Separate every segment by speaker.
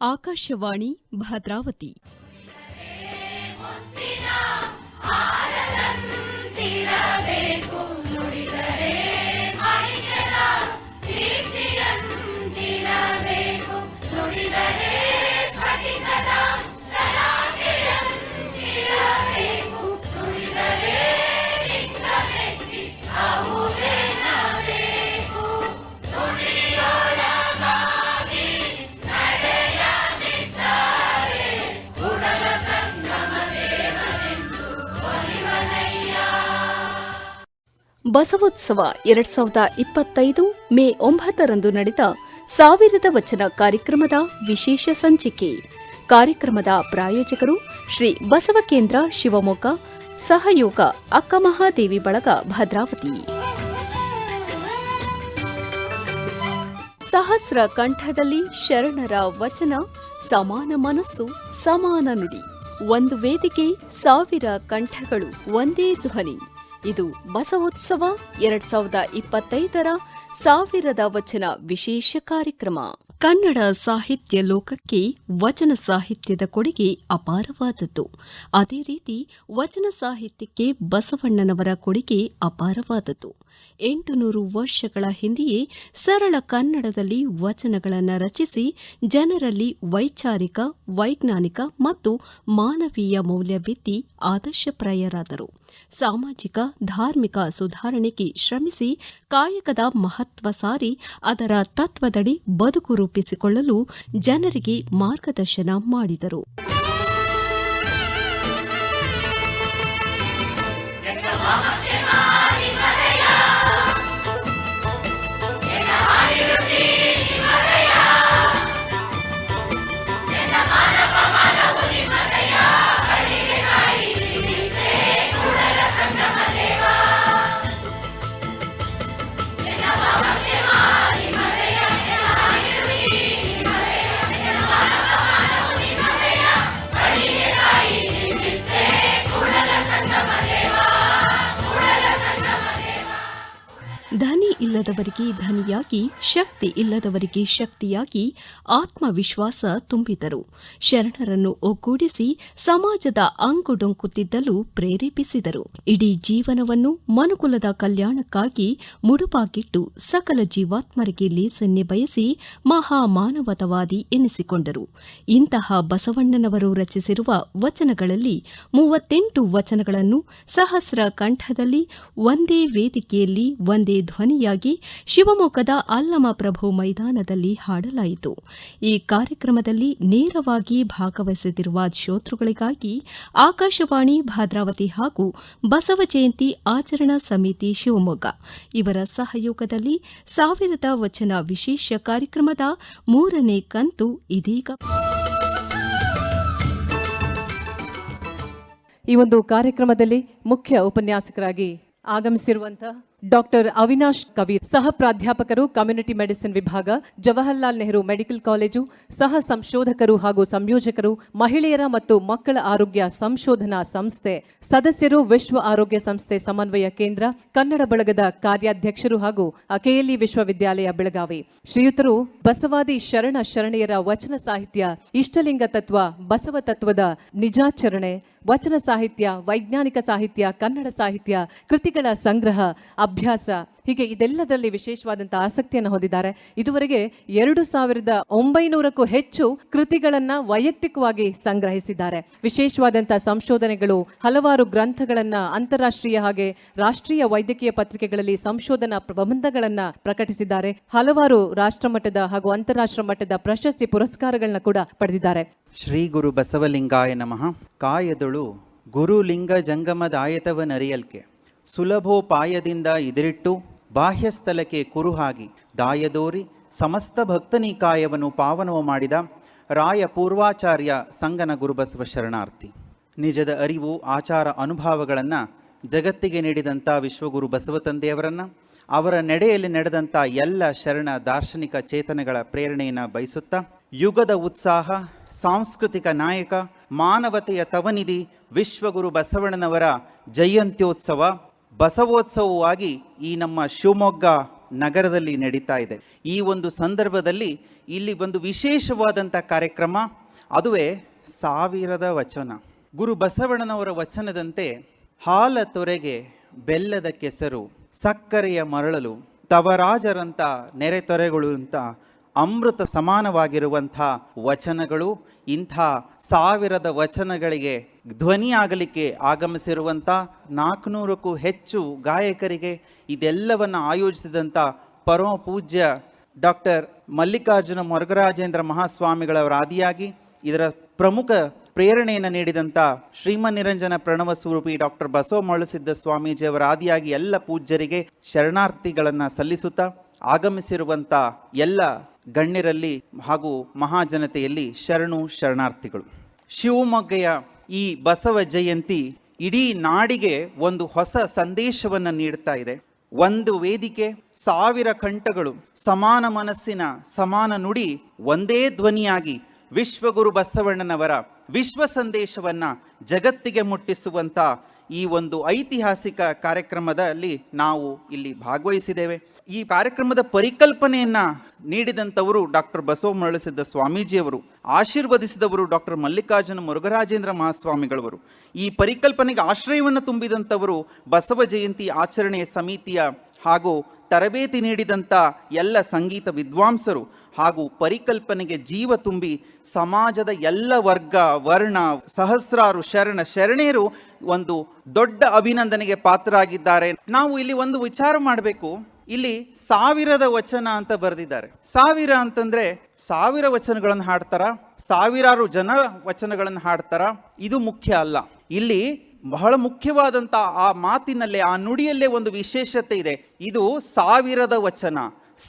Speaker 1: ಆಕಾಶವಾಣಿ ಭದ್ರಾವತಿ. ಬಸವೋತ್ಸವ ಎರಡ್ ಸಾವಿರದ ಇಪ್ಪತ್ತೈದು ಮೇ ಒಂಬತ್ತರಂದು ನಡೆದ ಸಾವಿರದ ವಚನ ಕಾರ್ಯಕ್ರಮದ ವಿಶೇಷ ಸಂಚಿಕೆ. ಕಾರ್ಯಕ್ರಮದ ಪ್ರಾಯೋಜಕರು ಶ್ರೀ ಬಸವ ಕೇಂದ್ರ ಶಿವಮೊಗ್ಗ, ಸಹಯೋಗ ಅಕ್ಕಮಹಾದೇವಿ ಬಳಗ ಭದ್ರಾವತಿ. ಸಹಸ್ರ ಕಂಠದಲ್ಲಿ ಶರಣರ ವಚನ, ಸಮಾನ ಮನಸ್ಸು, ಸಮಾನ ನುಡಿ. ಒಂದು ವೇದಿಕೆ ಸಾವಿರ ಕಂಠಗಳು, ಒಂದೇ ಧ್ವನಿ. ಇದು ಬಸವೋತ್ಸವ ಎರಡ್ ಸಾವಿರದ ಇಪ್ಪತ್ತೈದರ ಸಾವಿರದ ವಚನ ವಿಶೇಷ ಕಾರ್ಯಕ್ರಮ. ಕನ್ನಡ ಸಾಹಿತ್ಯ ಲೋಕಕ್ಕೆ ವಚನ ಸಾಹಿತ್ಯದ ಕೊಡುಗೆ ಅಪಾರವಾದದ್ದು. ಅದೇ ರೀತಿ ವಚನ ಸಾಹಿತ್ಯಕ್ಕೆ ಬಸವಣ್ಣನವರ ಕೊಡುಗೆ ಅಪಾರವಾದದ್ದು. ಎಂಟು ನೂರು ವರ್ಷಗಳ ಹಿಂದೆಯೇ ಸರಳ ಕನ್ನಡದಲ್ಲಿ ವಚನಗಳನ್ನು ರಚಿಸಿ ಜನರಲ್ಲಿ ವೈಚಾರಿಕ, ವೈಜ್ಞಾನಿಕ ಮತ್ತು ಮಾನವೀಯ ಮೌಲ್ಯ ಬಿತ್ತಿ ಆದರ್ಶಪ್ರಾಯರಾದರು. ಸಾಮಾಜಿಕ ಧಾರ್ಮಿಕ ಸುಧಾರಣೆಗೆ ಶ್ರಮಿಸಿ ಕಾಯಕದ ಮಹತ್ವ ಸಾರಿ ಅದರ ತತ್ವದಡಿ ಬದುಕು ರೂಪಿಸಿಕೊಳ್ಳಲು ಜನರಿಗೆ ಮಾರ್ಗದರ್ಶನ ಮಾಡಿದರು. ಇಲ್ಲದವರಿಗೆ ಧನಿಯಾಗಿ, ಶಕ್ತಿ ಇಲ್ಲದವರಿಗೆ ಶಕ್ತಿಯಾಗಿ ಆತ್ಮವಿಶ್ವಾಸ ತುಂಬಿದರು. ಶರಣರನ್ನು ಒಗ್ಗೂಡಿಸಿ ಸಮಾಜದ ಅಂಗುಡೊಂಕುತ್ತಿದ್ದಲು ಪ್ರೇರೇಪಿಸಿದರು. ಇಡೀ ಜೀವನವನ್ನು ಮನುಕುಲದ ಕಲ್ಯಾಣಕ್ಕಾಗಿ ಮುಡುಪಾಗಿಟ್ಟು ಸಕಲ ಜೀವಾತ್ಮರಿಗೆ ಲೇಸನ್ನೆ ಬಯಸಿ ಮಹಾಮಾನವತವಾದಿ ಎನಿಸಿಕೊಂಡರು. ಇಂತಹ ಬಸವಣ್ಣನವರು ರಚಿಸಿರುವ ವಚನಗಳಲ್ಲಿ ಮೂವತ್ತೆಂಟು ವಚನಗಳನ್ನು ಸಹಸ್ರ ಕಂಠದಲ್ಲಿ, ಒಂದೇ ವೇದಿಕೆಯಲ್ಲಿ, ಒಂದೇ ಧ್ವನಿಯಾಗಿ ಶಿವಮೊಗ್ಗದ ಅಲ್ಲಮ ಪ್ರಭು ಮೈದಾನದಲ್ಲಿ ಹಾಡಲಾಯಿತು. ಈ ಕಾರ್ಯಕ್ರಮದಲ್ಲಿ ನೇರವಾಗಿ ಭಾಗವಹಿಸುತ್ತಿರುವ ಶ್ರೋತೃಗಳಿಗಾಗಿ ಆಕಾಶವಾಣಿ, ಭದ್ರಾವತಿ ಹಾಗೂ ಬಸವ ಜಯಂತಿ ಆಚರಣಾ ಸಮಿತಿ ಶಿವಮೊಗ್ಗ. ಇವರ ಸಹಯೋಗದಲ್ಲಿ ಸಾವಿರದ ವಚನ ವಿಶೇಷ ಕಾರ್ಯಕ್ರಮದ ಮೂರನೇ ಕಂತು ಇದೀಗ.
Speaker 2: ಈ ಒಂದು ಕಾರ್ಯಕ್ರಮದಲ್ಲಿ ಮುಖ್ಯ ಉಪನ್ಯಾಸಕರಾಗಿ ಆಗಮಿಸಿರುವಂತಹ ಡಾಕ್ಟರ್ ಅವಿನಾಶ್ ಕವಿ ಸಹ ಪ್ರಾಧ್ಯಾಪಕರು, ಕಮ್ಯುನಿಟಿ ಮೆಡಿಸಿನ್ ವಿಭಾಗ, ಜವಾಹರ್ಲಾಲ್ ನೆಹರು ಮೆಡಿಕಲ್ ಕಾಲೇಜು, ಸಹ ಸಂಶೋಧಕರು ಹಾಗೂ ಸಂಯೋಜಕರು, ಮಹಿಳೆಯರ ಮತ್ತು ಮಕ್ಕಳ ಆರೋಗ್ಯ ಸಂಶೋಧನಾ ಸಂಸ್ಥೆ, ಸದಸ್ಯರು ವಿಶ್ವ ಆರೋಗ್ಯ ಸಂಸ್ಥೆ ಸಮನ್ವಯ ಕೇಂದ್ರ, ಕನ್ನಡ ಬಳಗದ ಕಾರ್ಯಾಧ್ಯಕ್ಷರು ಹಾಗೂ ಅಕೇಲಿ ವಿಶ್ವವಿದ್ಯಾಲಯ ಬೆಳಗಾವಿ. ಶ್ರೀಯುತರು ಬಸವಾದಿ ಶರಣ ಶರಣೆಯರ ವಚನ ಸಾಹಿತ್ಯ ಇಷ್ಟಲಿಂಗ ತತ್ವ, ಬಸವ ತತ್ವದ ನಿಜಾಚರಣೆ ವಚನ ಸಾಹಿತ್ಯ ವೈಜ್ಞಾನಿಕ ಸಾಹಿತ್ಯ ಕನ್ನಡ ಸಾಹಿತ್ಯ ಕೃತಿಗಳ ಸಂಗ್ರಹ ಅಭ್ಯಾಸ. ಹೀಗೆ ಇದೆಲ್ಲದರಲ್ಲಿ ವಿಶೇಷವಾದಂತಹ ಆಸಕ್ತಿಯನ್ನು ಹೊಂದಿದ್ದಾರೆ. ಇದುವರೆಗೆ ಎರಡು ಸಾವಿರದ ಒಂಬೈನೂರಕ್ಕೂ ಹೆಚ್ಚು ಕೃತಿಗಳನ್ನ ವೈಯಕ್ತಿಕವಾಗಿ ಸಂಗ್ರಹಿಸಿದ್ದಾರೆ. ವಿಶೇಷವಾದಂತಹ ಸಂಶೋಧನೆಗಳು, ಹಲವಾರು ಗ್ರಂಥಗಳನ್ನ ಅಂತಾರಾಷ್ಟ್ರೀಯ ಹಾಗೆ ರಾಷ್ಟ್ರೀಯ ವೈದ್ಯಕೀಯ ಪತ್ರಿಕೆಗಳಲ್ಲಿ ಸಂಶೋಧನಾ ಪ್ರಬಂಧಗಳನ್ನ ಪ್ರಕಟಿಸಿದ್ದಾರೆ. ಹಲವಾರು ರಾಷ್ಟ್ರಮಟ್ಟದ ಹಾಗೂ ಅಂತಾರಾಷ್ಟ್ರ ಮಟ್ಟದ ಪ್ರಶಸ್ತಿ ಪುರಸ್ಕಾರಗಳನ್ನ ಕೂಡ ಪಡೆದಿದ್ದಾರೆ.
Speaker 3: ಶ್ರೀ ಗುರು ಬಸವಲಿಂಗಾಯ ನಮಃ. ಕಾಯದೊಳು ಗುರುಲಿಂಗ ಜಂಗಮದಾಯತವನರಿಯಲ್ಕೆ ಸುಲಭೋಪಾಯದಿಂದ ಇದಿರಿಟ್ಟು ಬಾಹ್ಯಸ್ಥಲಕ್ಕೆ ಕುರುಹಾಗಿ ದಾಯದೋರಿ ಸಮಸ್ತ ಭಕ್ತನಿಕಾಯವನ್ನು ಪಾವನವು ಮಾಡಿದ ರಾಯ ಪೂರ್ವಾಚಾರ್ಯ ಸಂಗನ ಗುರುಬಸವ ಶರಣಾರ್ಥಿ. ನಿಜದ ಅರಿವು ಆಚಾರ ಅನುಭವಗಳನ್ನು ಜಗತ್ತಿಗೆ ನೀಡಿದಂಥ ವಿಶ್ವಗುರು ಬಸವ ತಂದೆಯವರನ್ನು ಅವರ ನಡೆಯಲ್ಲಿ ನಡೆದಂಥ ಎಲ್ಲ ಶರಣ ದಾರ್ಶನಿಕ ಚೇತನಗಳ ಪ್ರೇರಣೆಯನ್ನು ಬಯಸುತ್ತಾ, ಯುಗದ ಉತ್ಸಾಹ, ಸಾಂಸ್ಕೃತಿಕ ನಾಯಕ, ಮಾನವತೆಯ ತವನಿಧಿ ವಿಶ್ವಗುರು ಬಸವಣ್ಣನವರ ಜಯಂತ್ಯೋತ್ಸವ ಬಸವೋತ್ಸವವಾಗಿ ಈ ನಮ್ಮ ಶಿವಮೊಗ್ಗ ನಗರದಲ್ಲಿ ನಡೀತಾ ಇದೆ. ಈ ಒಂದು ಸಂದರ್ಭದಲ್ಲಿ ಇಲ್ಲಿ ಒಂದು ವಿಶೇಷವಾದಂಥ ಕಾರ್ಯಕ್ರಮ, ಅದುವೇ ಸಾವಿರದ ವಚನ. ಗುರು ಬಸವಣ್ಣನವರ ವಚನದಂತೆ, ಹಾಲ ತೊರೆಗೆ ಬೆಲ್ಲದ ಕೆಸರು, ಸಕ್ಕರೆಯ ಮರಳಲು, ತವರಾಜರಂತ ನೆರೆತೊರೆಗಳು ಅಂತ ಅಮೃತ ಸಮಾನವಾಗಿರುವಂಥ ವಚನಗಳು, ಇಂಥ ಸಾವಿರದ ವಚನಗಳಿಗೆ ಧ್ವನಿಯಾಗಲಿಕ್ಕೆ ಆಗಮಿಸಿರುವಂಥ ನಾಲ್ಕುನೂರಕ್ಕೂ ಹೆಚ್ಚು ಗಾಯಕರಿಗೆ ಇದೆಲ್ಲವನ್ನು ಆಯೋಜಿಸಿದಂಥ ಪರಮ ಪೂಜ್ಯ ಡಾಕ್ಟರ್ ಮಲ್ಲಿಕಾರ್ಜುನ ಮೊರಗರಾಜೇಂದ್ರ ಮಹಾಸ್ವಾಮಿಗಳವರ ಆದಿಯಾಗಿ ಇದರ ಪ್ರಮುಖ ಪ್ರೇರಣೆಯನ್ನು ನೀಡಿದಂಥ ಶ್ರೀಮನ್ನಿರಂಜನ ಪ್ರಣವ ಸ್ವರೂಪಿ ಡಾಕ್ಟರ್ ಬಸವ ಮಳುಸಿದ್ದ ಸ್ವಾಮೀಜಿಯವರ ಆದಿಯಾಗಿ ಎಲ್ಲ ಪೂಜ್ಯರಿಗೆ ಶರಣಾರ್ಥಿಗಳನ್ನು ಸಲ್ಲಿಸುತ್ತಾ ಆಗಮಿಸಿರುವಂಥ ಎಲ್ಲ ಗಣ್ಯರಲ್ಲಿ ಹಾಗೂ ಮಹಾಜನತೆಯಲ್ಲಿ ಶರಣು ಶರಣಾರ್ಥಿಗಳು. ಶಿವಮೊಗ್ಗೆಯ ಈ ಬಸವ ಜಯಂತಿ ಇಡೀ ನಾಡಿಗೆ ಒಂದು ಹೊಸ ಸಂದೇಶವನ್ನು ನೀಡ್ತಾ ಇದೆ. ಒಂದು ವೇದಿಕೆ, ಸಾವಿರ ಕಂಠಗಳು, ಸಮಾನ ಮನಸ್ಸಿನ ಸಮಾನ ನುಡಿ, ಒಂದೇ ಧ್ವನಿಯಾಗಿ ವಿಶ್ವಗುರು ಬಸವಣ್ಣನವರ ವಿಶ್ವ ಸಂದೇಶವನ್ನು ಜಗತ್ತಿಗೆ ಮುಟ್ಟಿಸುವಂಥ ಈ ಒಂದು ಐತಿಹಾಸಿಕ ಕಾರ್ಯಕ್ರಮದಲ್ಲಿ ನಾವು ಇಲ್ಲಿ ಭಾಗವಹಿಸಿದ್ದೇವೆ. ಈ ಕಾರ್ಯಕ್ರಮದ ಪರಿಕಲ್ಪನೆಯನ್ನ ನೀಡಿದಂಥವರು ಡಾಕ್ಟರ್ ಬಸವ ಮರಳಿಸಿದ್ದ ಸ್ವಾಮೀಜಿಯವರು, ಆಶೀರ್ವದಿಸಿದವರು ಡಾಕ್ಟರ್ ಮಲ್ಲಿಕಾರ್ಜುನ ಮುರುಘರಾಜೇಂದ್ರ ಮಹಾಸ್ವಾಮಿಗಳವರು. ಈ ಪರಿಕಲ್ಪನೆಗೆ ಆಶ್ರಯವನ್ನು ತುಂಬಿದಂಥವರು ಬಸವ ಜಯಂತಿ ಆಚರಣೆ ಸಮಿತಿಯ ಹಾಗೂ ತರಬೇತಿ ನೀಡಿದಂಥ ಎಲ್ಲ ಸಂಗೀತ ವಿದ್ವಾಂಸರು ಹಾಗೂ ಪರಿಕಲ್ಪನೆಗೆ ಜೀವ ತುಂಬಿ ಸಮಾಜದ ಎಲ್ಲ ವರ್ಗ, ವರ್ಣ, ಸಹಸ್ರಾರು ಶರಣ ಶರಣೆಯರು ಒಂದು ದೊಡ್ಡ ಅಭಿನಂದನೆಗೆ ಪಾತ್ರರಾಗಿದ್ದಾರೆ. ನಾವು ಇಲ್ಲಿ ಒಂದು ವಿಚಾರ ಮಾಡಬೇಕು. ಇಲ್ಲಿ ಸಾವಿರದ ವಚನ ಅಂತ ಬರೆದಿದ್ದಾರೆ. ಸಾವಿರ ಅಂತಂದ್ರೆ ಸಾವಿರ ವಚನಗಳನ್ನು ಹಾಡ್ತಾರ? ಸಾವಿರಾರು ಜನ ವಚನಗಳನ್ನು ಹಾಡ್ತಾರ? ಇದು ಮುಖ್ಯ ಅಲ್ಲ. ಇಲ್ಲಿ ಬಹಳ ಮುಖ್ಯವಾದಂತ ಆ ಮಾತಿನಲ್ಲೇ, ಆ ನುಡಿಯಲ್ಲೇ ಒಂದು ವಿಶೇಷತೆ ಇದೆ. ಇದು ಸಾವಿರದ ವಚನ.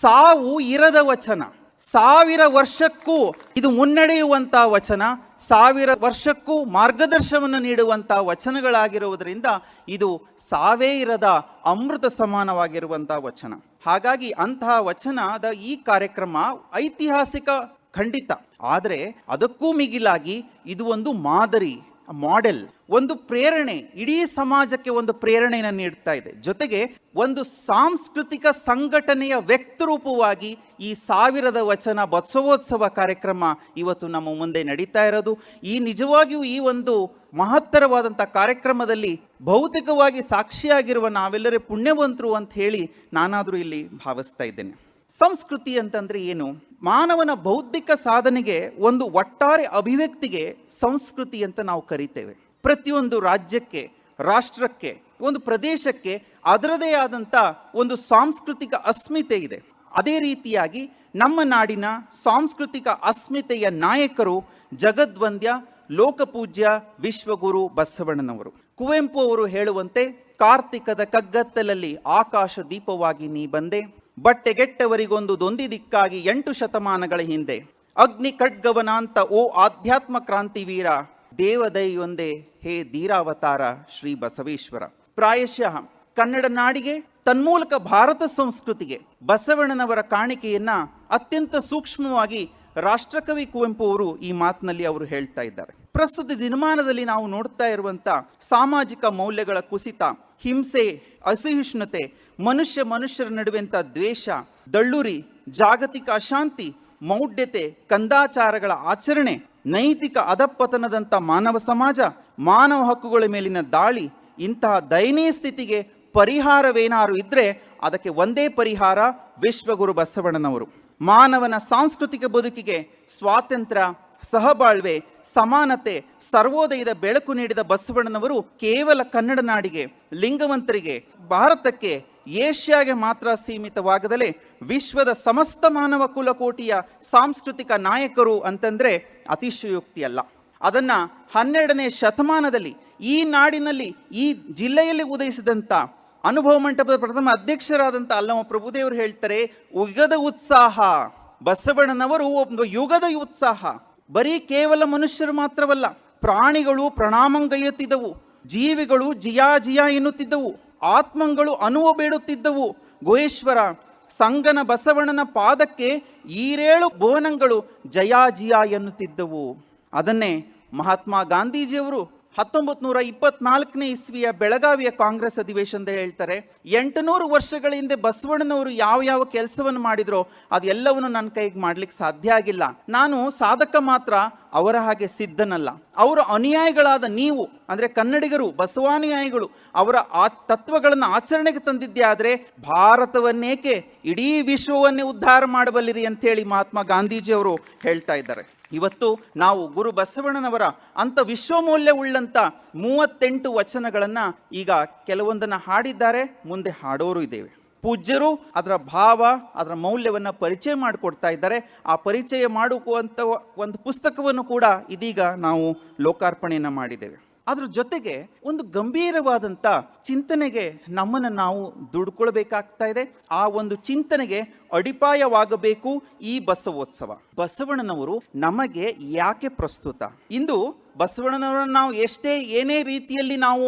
Speaker 3: ಸಾವು ಇರದ ವಚನ. ಸಾವಿರ ವರ್ಷಕ್ಕೂ ಇದು ಮುನ್ನಡೆಯುವಂತ ವಚನ. ಸಾವಿರ ವರ್ಷಕ್ಕೂ ಮಾರ್ಗದರ್ಶನವನ್ನು ನೀಡುವಂಥ ವಚನಗಳಾಗಿರುವುದರಿಂದ ಇದು ಸಾವೇ ಇರದ ಅಮೃತ ಸಮಾನವಾಗಿರುವಂಥ ವಚನ. ಹಾಗಾಗಿ ಅಂತಹ ವಚನದ ಈ ಕಾರ್ಯಕ್ರಮ ಐತಿಹಾಸಿಕ ಖಂಡಿತ. ಆದರೆ ಅದಕ್ಕೂ ಮಿಗಿಲಾಗಿ ಇದು ಒಂದು ಮಾದರಿ. ಮಾಡೆಲ್ ಒಂದು ಪ್ರೇರಣೆ, ಇಡೀ ಸಮಾಜಕ್ಕೆ ಒಂದು ಪ್ರೇರಣೆಯನ್ನು ನೀಡ್ತಾ ಇದೆ. ಜೊತೆಗೆ ಒಂದು ಸಾಂಸ್ಕೃತಿಕ ಸಂಘಟನೆಯ ವ್ಯಕ್ತರೂಪವಾಗಿ ಈ ಸಾವಿರದ ವಚನ ಬತ್ಸವೋತ್ಸವ ಕಾರ್ಯಕ್ರಮ ಇವತ್ತು ನಮ್ಮ ಮುಂದೆ ನಡೀತಾ ಇರೋದು. ಈ ನಿಜವಾಗಿಯೂ ಈ ಒಂದು ಮಹತ್ತರವಾದಂಥ ಕಾರ್ಯಕ್ರಮದಲ್ಲಿ ಭೌತಿಕವಾಗಿ ಸಾಕ್ಷಿಯಾಗಿರುವ ನಾವೆಲ್ಲರೇ ಪುಣ್ಯವಂತರು ಅಂತ ಹೇಳಿ ನಾನಾದರೂ ಇಲ್ಲಿ ಭಾವಿಸ್ತಾ ಇದ್ದೇನೆ. ಸಂಸ್ಕೃತಿ ಅಂತಂದರೆ ಏನು? ಮಾನವನ ಬೌದ್ಧಿಕ ಸಾಧನೆಗೆ ಒಂದು ಒಟ್ಟಾರೆ ಅಭಿವ್ಯಕ್ತಿಗೆ ಸಂಸ್ಕೃತಿ ಅಂತ ನಾವು ಕರಿತೇವೆ. ಪ್ರತಿಯೊಂದು ರಾಜ್ಯಕ್ಕೆ, ರಾಷ್ಟ್ರಕ್ಕೆ, ಒಂದು ಪ್ರದೇಶಕ್ಕೆ ಅದರದೇ ಆದಂಥ ಒಂದು ಸಾಂಸ್ಕೃತಿಕ ಅಸ್ಮಿತೆ ಇದೆ. ಅದೇ ರೀತಿಯಾಗಿ ನಮ್ಮ ನಾಡಿನ ಸಾಂಸ್ಕೃತಿಕ ಅಸ್ಮಿತೆಯ ನಾಯಕರು ಜಗದ್ವಂದ್ಯ, ಲೋಕಪೂಜ್ಯ ವಿಶ್ವಗುರು ಬಸವಣ್ಣನವರು. ಕುವೆಂಪು ಅವರು ಹೇಳುವಂತೆ, ಕಾರ್ತಿಕದ ಕಗ್ಗತ್ತಲಲ್ಲಿ ಆಕಾಶ ದೀಪವಾಗಿ ನೀ ಬಂದೆ ಬಟ್ಟೆಗೆಟ್ಟವರಿಗೊಂದು ದೊಂದಿ ದಿಕ್ಕಾಗಿ ಎಂಟು ಶತಮಾನಗಳ ಹಿಂದೆ ಅಗ್ನಿ ಖಡ್ಗವನಾಂತ ಓ ಆಧ್ಯಾತ್ಮ ಕ್ರಾಂತಿವೀರ ದೇವದೈಯೊಂದೇ ಹೇ ಧೀರಾವತಾರ ಶ್ರೀ ಬಸವೇಶ್ವರ. ಪ್ರಾಯಶಃ ಕನ್ನಡ ನಾಡಿಗೆ, ತನ್ಮೂಲಕ ಭಾರತ ಸಂಸ್ಕೃತಿಗೆ ಬಸವಣ್ಣನವರ ಕಾಣಿಕೆಯನ್ನ ಅತ್ಯಂತ ಸೂಕ್ಷ್ಮವಾಗಿ ರಾಷ್ಟ್ರಕವಿ ಕುವೆಂಪು ಅವರು ಈ ಮಾತಿನಲ್ಲಿ ಅವರು ಹೇಳ್ತಾ ಇದ್ದಾರೆ. ಪ್ರಸ್ತುತ ದಿನಮಾನದಲ್ಲಿ ನಾವು ನೋಡ್ತಾ ಇರುವಂತ ಸಾಮಾಜಿಕ ಮೌಲ್ಯಗಳ ಕುಸಿತ, ಹಿಂಸೆ, ಅಸಹಿಷ್ಣುತೆ ಮನುಷ್ಯ ಮನುಷ್ಯರ ನಡುವೆಂಥ ದ್ವೇಷ, ದಳ್ಳುರಿ, ಜಾಗತಿಕ ಅಶಾಂತಿ, ಮೌಢ್ಯತೆ, ಕಂದಾಚಾರಗಳ ಆಚರಣೆ, ನೈತಿಕ ಅಧಪತನದಂಥ ಮಾನವ ಸಮಾಜ, ಮಾನವ ಹಕ್ಕುಗಳ ಮೇಲಿನ ದಾಳಿ, ಇಂತಹ ದಯನೀಯ ಸ್ಥಿತಿಗೆ ಪರಿಹಾರವೇನಾರು ಇದ್ರೆ ಅದಕ್ಕೆ ಒಂದೇ ಪರಿಹಾರ ವಿಶ್ವಗುರು ಬಸವಣ್ಣನವರು. ಮಾನವನ ಸಾಂಸ್ಕೃತಿಕ ಬದುಕಿಗೆ ಸ್ವಾತಂತ್ರ್ಯ, ಸಹಬಾಳ್ವೆ, ಸಮಾನತೆ, ಸರ್ವೋದಯದ ಬೆಳಕು ನೀಡಿದ ಬಸವಣ್ಣನವರು ಕೇವಲ ಕನ್ನಡ ನಾಡಿಗೆ, ಲಿಂಗವಂತರಿಗೆ, ಭಾರತಕ್ಕೆ ಏಷ್ಯಾಗೆ ಮಾತ್ರ ಸೀಮಿತವಾಗದಲೇ ವಿಶ್ವದ ಸಮಸ್ತ ಮಾನವ ಕುಲಕೋಟಿಯ ಸಾಂಸ್ಕೃತಿಕ ನಾಯಕರು ಅಂತಂದರೆ ಅತಿಶಯೋಕ್ತಿಯಲ್ಲ. ಅದನ್ನು ಹನ್ನೆರಡನೇ ಶತಮಾನದಲ್ಲಿ ಈ ನಾಡಿನಲ್ಲಿ ಈ ಜಿಲ್ಲೆಯಲ್ಲಿ ಉದಯಿಸಿದಂಥ ಅನುಭವ ಮಂಟಪದ ಪ್ರಥಮ ಅಧ್ಯಕ್ಷರಾದಂಥ ಅಲ್ಲಮ್ಮ ಪ್ರಭುದೇವರು ಹೇಳ್ತಾರೆ ಯುಗದ ಉತ್ಸಾಹ. ಬಸವಣ್ಣನವರು ಒಂದು ಯುಗದ ಉತ್ಸಾಹ. ಬರೀ ಕೇವಲ ಮನುಷ್ಯರು ಮಾತ್ರವಲ್ಲ, ಪ್ರಾಣಿಗಳು ಪ್ರಣಾಮಂಗೈಯುತ್ತಿದ್ದವು ಜೀವಿಗಳು ಜಿಯಾ ಜಿಯಾ ಎನ್ನುತ್ತಿದ್ದವು ಆತ್ಮಗಳು ಅನುವ ಬೇಡುತ್ತಿದ್ದವು. ಗುಹೇಶ್ವರ, ಸಂಗನ ಬಸವಣ್ಣನ ಪಾದಕ್ಕೆ ಈರೇಳು ಭುವನಗಳು ಜಯಾ ಜಿಯಾ ಎನ್ನುತ್ತಿದ್ದವು. ಅದನ್ನೇ ಮಹಾತ್ಮ ಗಾಂಧೀಜಿಯವರು ಹತ್ತೊಂಬತ್ತು ನೂರ ಇಪ್ಪತ್ನಾಲ್ಕನೇ ಇಸ್ವಿಯ ಬೆಳಗಾವಿಯ ಕಾಂಗ್ರೆಸ್ ಅಧಿವೇಶನದ ಹೇಳ್ತಾರೆ, ಎಂಟುನೂರು ವರ್ಷಗಳ ಹಿಂದೆ ಬಸವಣ್ಣನವರು ಯಾವ ಯಾವ ಕೆಲಸವನ್ನು ಮಾಡಿದ್ರೋ ಅದೆಲ್ಲವನ್ನು ನನ್ನ ಕೈಗೆ ಮಾಡ್ಲಿಕ್ಕೆ ಸಾಧ್ಯ ಆಗಿಲ್ಲ. ನಾನು ಸಾಧಕ ಮಾತ್ರ ಅವರ ಹಾಗೆ ಸಿದ್ಧನಲ್ಲ. ಅವರ ಅನುಯಾಯಿಗಳಾದ ನೀವು, ಅಂದರೆ ಕನ್ನಡಿಗರು, ಬಸವಾನುಯಾಯಿಗಳು, ಅವರ ಆ ತತ್ವಗಳನ್ನು ಆಚರಣೆಗೆ ತಂದಿದ್ದೆ ಆದರೆ ಭಾರತವನ್ನೇಕೆ ಇಡೀ ವಿಶ್ವವನ್ನೇ ಉದ್ಧಾರ ಮಾಡಬಲ್ಲಿರಿ ಅಂಥೇಳಿ ಮಹಾತ್ಮ ಗಾಂಧೀಜಿಯವರು ಹೇಳ್ತಾ ಇದ್ದಾರೆ. ಇವತ್ತು ನಾವು ಗುರು ಬಸವಣ್ಣನವರ ಅಂಥ ವಿಶ್ವಮೌಲ್ಯ ಉಳ್ಳಂಥ ಮೂವತ್ತೆಂಟು ವಚನಗಳನ್ನು ಈಗ ಕೆಲವೊಂದನ್ನು ಹಾಡಿದ್ದಾರೆ, ಮುಂದೆ ಹಾಡೋರು ಇದ್ದೇವೆ. ಪೂಜ್ಯರು ಅದರ ಭಾವ, ಅದರ ಮೌಲ್ಯವನ್ನು ಪರಿಚಯ ಮಾಡಿಕೊಡ್ತಾ ಇದ್ದಾರೆ. ಆ ಪರಿಚಯ ಮಾಡುವಂಥ ಒಂದು ಪುಸ್ತಕವನ್ನು ಕೂಡ ಇದೀಗ ನಾವು ಲೋಕಾರ್ಪಣೆಯನ್ನು ಮಾಡಿದ್ದೇವೆ. ಅದ್ರ ಜೊತೆಗೆ ಒಂದು ಗಂಭೀರವಾದಂಥ ಚಿಂತನೆಗೆ ನಮ್ಮನ್ನು ನಾವು ದುಡ್ಕೊಳ್ಬೇಕಾಗ್ತಾ ಇದೆ. ಆ ಒಂದು ಚಿಂತನೆಗೆ ಅಡಿಪಾಯವಾಗಬೇಕು ಈ ಬಸವೋತ್ಸವ. ಬಸವಣ್ಣನವರು ನಮಗೆ ಯಾಕೆ ಪ್ರಸ್ತುತ? ಇಂದು ಬಸವಣ್ಣನವರನ್ನು ನಾವು ಎಷ್ಟೇ ಏನೇ ರೀತಿಯಲ್ಲಿ ನಾವು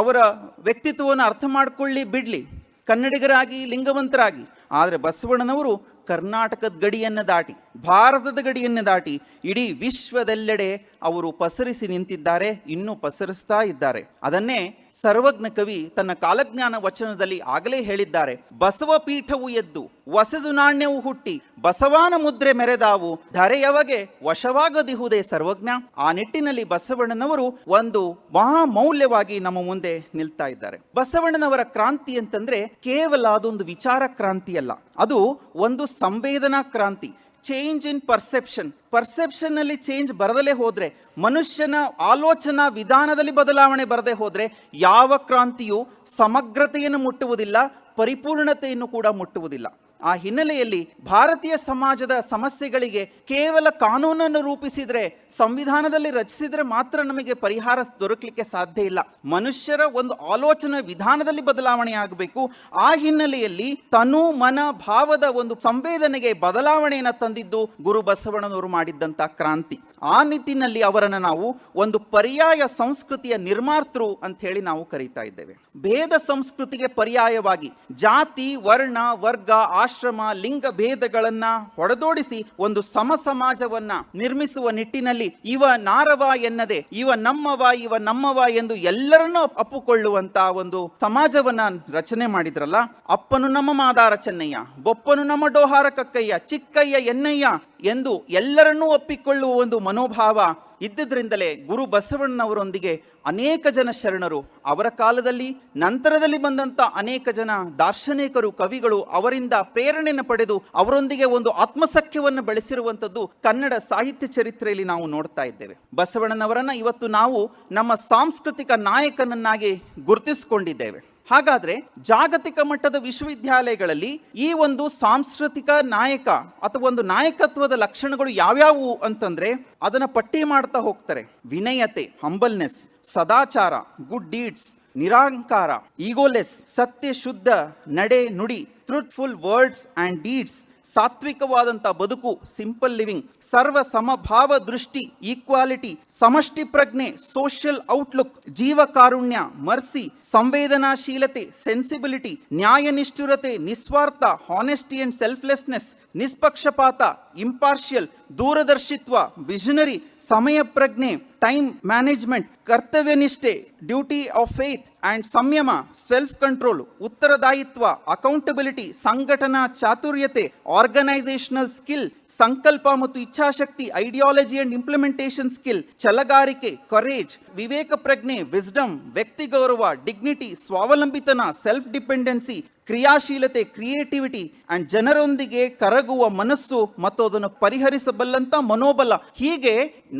Speaker 3: ಅವರ ವ್ಯಕ್ತಿತ್ವವನ್ನು ಅರ್ಥ ಮಾಡಿಕೊಳ್ಳಿ, ಬಿಡ್ಲಿ. ಕನ್ನಡಿಗರಾಗಿ, ಲಿಂಗವಂತರಾಗಿ. ಆದರೆ ಬಸವಣ್ಣನವರು ಕರ್ನಾಟಕದ ಗಡಿಯನ್ನು ದಾಟಿ, ಭಾರತದ ಗಡಿಯನ್ನು ದಾಟಿ, ಇಡೀ ವಿಶ್ವದೆಲ್ಲೆಡೆ ಅವರು ಪಸರಿಸಿ ನಿಂತಿದ್ದಾರೆ, ಇನ್ನೂ ಪಸರಿಸ್ತಾ ಇದ್ದಾರೆ. ಅದನ್ನೇ ಸರ್ವಜ್ಞ ಕವಿ ತನ್ನ ಕಾಲಜ್ಞಾನ ವಚನದಲ್ಲಿ ಆಗಲೇ ಹೇಳಿದ್ದಾರೆ ಬಸವ ಪೀಠವು ಎದ್ದು ವಸದು ನಾಣ್ಯವು ಹುಟ್ಟಿ ಬಸವಾನ ಮುದ್ರೆ ಮೆರೆದಾವು, ಧರೆಯವಗೆ ವಶವಾಗದಿಹುದೇ ಸರ್ವಜ್ಞ. ಆ ನಿಟ್ಟಿನಲ್ಲಿ ಬಸವಣ್ಣನವರು ಒಂದು ಮಹಾ ಮೌಲ್ಯವಾಗಿ ನಮ್ಮ ಮುಂದೆ ನಿಲ್ತಾ ಇದ್ದಾರೆ. ಬಸವಣ್ಣನವರ ಕ್ರಾಂತಿ ಅಂತಂದ್ರೆ ಕೇವಲ ಅದೊಂದು ವಿಚಾರ ಕ್ರಾಂತಿ ಅಲ್ಲ ಅದು ಒಂದು ಸಂವೇದನಾ ಕ್ರಾಂತಿ. ಚೇಂಜ್ ಇನ್ ಪರ್ಸೆಪ್ಷನ್ ಪರ್ಸೆಪ್ಷನ್ನಲ್ಲಿ ಚೇಂಜ್ ಬರದಲೇ ಹೋದ್ರೆ, ಮನುಷ್ಯನ ಆಲೋಚನಾ ವಿಧಾನದಲ್ಲಿ ಬದಲಾವಣೆ ಬರದೆ ಹೋದ್ರೆ, ಯಾವ ಕ್ರಾಂತಿಯು ಸಮಗ್ರತೆಯನ್ನು ಮುಟ್ಟುವುದಿಲ್ಲ, ಪರಿಪೂರ್ಣತೆಯನ್ನು ಕೂಡ ಮುಟ್ಟುವುದಿಲ್ಲ. ಆ ಹಿನ್ನೆಲೆಯಲ್ಲಿ ಭಾರತೀಯ ಸಮಾಜದ ಸಮಸ್ಯೆಗಳಿಗೆ ಕೇವಲ ಕಾನೂನನ್ನು ರೂಪಿಸಿದರೆ, ಸಂವಿಧಾನದಲ್ಲಿ ರಚಿಸಿದರೆ ಮಾತ್ರ ನಮಗೆ ಪರಿಹಾರ ದೊರಕಲಿಕ್ಕೆ ಸಾಧ್ಯ ಇಲ್ಲ. ಮನುಷ್ಯರ ಒಂದು ಆಲೋಚನಾ ವಿಧಾನದಲ್ಲಿ ಬದಲಾವಣೆ ಆಗಬೇಕು ಆ ಹಿನ್ನೆಲೆಯಲ್ಲಿ ತನು ಮನ ಭಾವದ ಒಂದು ಸಂವೇದನೆಗೆ ಬದಲಾವಣೆಯನ್ನು ತಂದಿದ್ದು ಗುರು ಬಸವಣ್ಣನವರು ಮಾಡಿದ್ದಂಥ ಕ್ರಾಂತಿ. ಆ ನಿಟ್ಟಿನಲ್ಲಿ ಅವರನ್ನು ನಾವು ಒಂದು ಪರ್ಯಾಯ ಸಂಸ್ಕೃತಿಯ ನಿರ್ಮಾತೃ ಅಂತ ಹೇಳಿ ನಾವು ಕರೀತಾ ಇದ್ದೇವೆ. ಭೇದ ಸಂಸ್ಕೃತಿಗೆ ಪರ್ಯಾಯವಾಗಿ ಜಾತಿ, ವರ್ಣ, ವರ್ಗ ಆಶ್ರಮ ಲಿಂಗ ಭೇದಗಳನ್ನ ಹೊಡೆದೋಡಿಸಿ ಒಂದು ಸಮ ಸಮಾಜವನ್ನ ನಿರ್ಮಿಸುವ ನಿಟ್ಟಿನಲ್ಲಿ ಇವ ನಾರವ ಎನ್ನದೆ, ಇವ ನಮ್ಮವ ಇವ ನಮ್ಮವ ಎಂದು ಎಲ್ಲರನ್ನೂ ಅಪ್ಪುಕೊಳ್ಳುವಂತ ಒಂದು ಸಮಾಜವನ್ನ ರಚನೆ ಮಾಡಿದ್ರಲ್ಲ. ಅಪ್ಪನು ನಮ್ಮ ಮಾದಾರ ಚೆನ್ನಯ್ಯ, ಬೊಪ್ಪನು ನಮ್ಮ ಡೋಹಾರ ಕಕ್ಕಯ್ಯ ಚಿಕ್ಕಯ್ಯ ಎನ್ನಯ್ಯ ಎಂದು ಎಲ್ಲರನ್ನೂ ಒಪ್ಪಿಕೊಳ್ಳುವ ಒಂದು ಮನೋಭಾವ ಇದ್ದುದರಿಂದಲೇ ಗುರು ಬಸವಣ್ಣನವರೊಂದಿಗೆ ಅನೇಕ ಜನ ಶರಣರು, ಅವರ ಕಾಲದಲ್ಲಿ ನಂತರದಲ್ಲಿ ಬಂದಂಥ ಅನೇಕ ಜನ ದಾರ್ಶನಿಕರು, ಕವಿಗಳು ಅವರಿಂದ ಪ್ರೇರಣೆಯನ್ನು ಪಡೆದು ಅವರೊಂದಿಗೆ ಒಂದು ಆತ್ಮಸಖ್ಯವನ್ನು ಬೆಳೆಸಿರುವಂಥದ್ದು ಕನ್ನಡ ಸಾಹಿತ್ಯ ಚರಿತ್ರೆಯಲ್ಲಿ ನಾವು ನೋಡ್ತಾ ಇದ್ದೇವೆ. ಬಸವಣ್ಣನವರನ್ನು ಇವತ್ತು ನಾವು ನಮ್ಮ ಸಾಂಸ್ಕೃತಿಕ ನಾಯಕನನ್ನಾಗಿ ಗುರುತಿಸಿಕೊಂಡಿದ್ದೇವೆ. ಹಾಗಾದ್ರೆ ಜಾಗತಿಕ ಮಟ್ಟದ ವಿಶ್ವವಿದ್ಯಾಲಯಗಳಲ್ಲಿ ಈ ಒಂದು ಸಾಂಸ್ಕೃತಿಕ ನಾಯಕ ಅಥವಾ ಒಂದು ನಾಯಕತ್ವದ ಲಕ್ಷಣಗಳು ಯಾವ್ಯಾವು ಅಂತಂದ್ರೆ ಅದನ್ನು ಪಟ್ಟಿ ಮಾಡ್ತಾ ಹೋಗ್ತಾರೆ. ವಿನಯತೆ ಹಂಬಲ್ನೆಸ್ ಸದಾಚಾರ ಗುಡ್ ಡೀಡ್ಸ್ ನಿರಾಂಕಾರ ಈಗೋಲೆಸ್ ಸತ್ಯ ಶುದ್ಧ ನಡೆ ನುಡಿ ಟ್ರೂತ್ಫುಲ್ ವರ್ಡ್ಸ್ ಆ್ಯಂಡ್ ಡೀಡ್ಸ್ ಸಾತ್ವಿಕವಾದಂಥ ಬದುಕು ಸಿಂಪಲ್ ಲಿವಿಂಗ್ ಸರ್ವ ಸಮಭಾವ ದೃಷ್ಟಿ ಈಕ್ವಾಲಿಟಿ ಸಮಷ್ಟಿ ಪ್ರಜ್ಞೆ ಸೋಷಿಯಲ್ ಔಟ್ಲುಕ್ ಜೀವಕಾರುಣ್ಯ ಮರ್ಸಿ, ಸಂವೇದನಾಶೀಲತೆ ಸೆನ್ಸಿಬಿಲಿಟಿ ನ್ಯಾಯನಿಷ್ಠುರತೆ ನಿಸ್ವಾರ್ಥ ಹಾನೆಸ್ಟಿ ಅಂಡ್ ಸೆಲ್ಫ್ಲೆಸ್ನೆಸ್ ನಿಷ್ಪಕ್ಷಪಾತ ಇಂಪಾರ್ಷಿಯಲ್ ದೂರದರ್ಶಿತ್ವ ವಿಷನರಿ ಸಮಯ ಪ್ರಜ್ಞೆ ಟೈಮ್ ಮ್ಯಾನೇಜ್ಮೆಂಟ್, ಕರ್ತವ್ಯನಿಷ್ಠೆ, ಡ್ಯೂಟಿ ಆಫ್ ಫೇತ್ ಅಂಡ್ ಸಂಯಮ ಸೆಲ್ಫ್ ಕಂಟ್ರೋಲ್ ಉತ್ತರದಾಯಿತ್ವ ಅಕೌಂಟಬಿಲಿಟಿ ಸಂಘಟನಾ ಚಾತುರ್ಯತೆ ಆರ್ಗನೈಸೇಷನಲ್ ಸ್ಕಿಲ್ ಸಂಕಲ್ಪ ಮತ್ತು ಇಚ್ಛಾಶಕ್ತಿ ಐಡಿಯಾಲಜಿ ಅಂಡ್ ಇಂಪ್ಲಿಮೆಂಟೇಷನ್ ಸ್ಕಿಲ್ ಚಲಗಾರಿಕೆ ಕರೇಜ್ ವಿವೇಕ ಪ್ರಜ್ಞೆ ವಿಸ್ಡಮ್ ವ್ಯಕ್ತಿ ಗೌರವ ಡಿಗ್ನಿಟಿ ಸ್ವಾವಲಂಬಿತನ ಸೆಲ್ಫ್ ಡಿಪೆಂಡೆನ್ಸಿ ಕ್ರಿಯಾಶೀಲತೆ ಕ್ರಿಯೇಟಿವಿಟಿ ಅಂಡ್ ಜನರೊಂದಿಗೆ ಕರಗುವ ಮನಸ್ಸು ಮತ್ತು ಅದನ್ನು ಪರಿಹರಿಸಬಲ್ಲಂತ ಮನೋಬಲ. ಹೀಗೆ